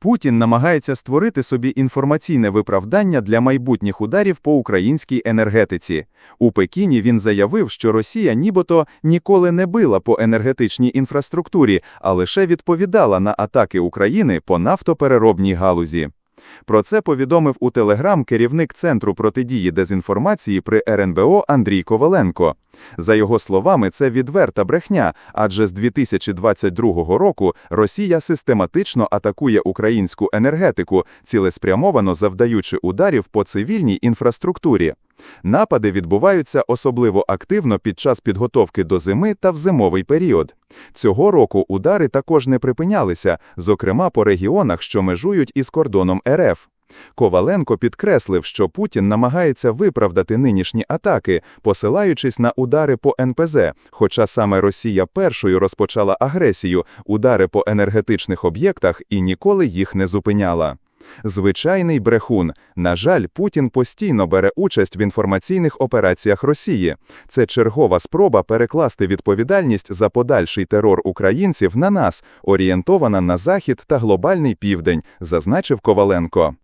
Путін намагається створити собі інформаційне виправдання для майбутніх ударів по українській енергетиці. У Пекіні він заявив, що Росія нібито ніколи не била по енергетичній інфраструктурі, а лише відповідала на атаки України по нафтопереробній галузі. Про це повідомив у Телеграм керівник Центру протидії дезінформації при РНБО Андрій Коваленко. За його словами, це відверта брехня, адже з 2022 року Росія систематично атакує українську енергетику, цілеспрямовано завдаючи ударів по цивільній інфраструктурі. Напади відбуваються особливо активно під час підготовки до зими та в зимовий період. Цього року удари також не припинялися, зокрема по регіонах, що межують із кордоном РФ. Коваленко підкреслив, що Путін намагається виправдати нинішні атаки, посилаючись на удари по НПЗ, хоча саме Росія першою розпочала агресію, удари по енергетичних об'єктах і ніколи їх не зупиняла. Звичайний брехун. На жаль, Путін постійно бере участь в інформаційних операціях Росії. Це чергова спроба перекласти відповідальність за подальший терор українців на нас, орієнтована на Захід та глобальний південь, зазначив Коваленко.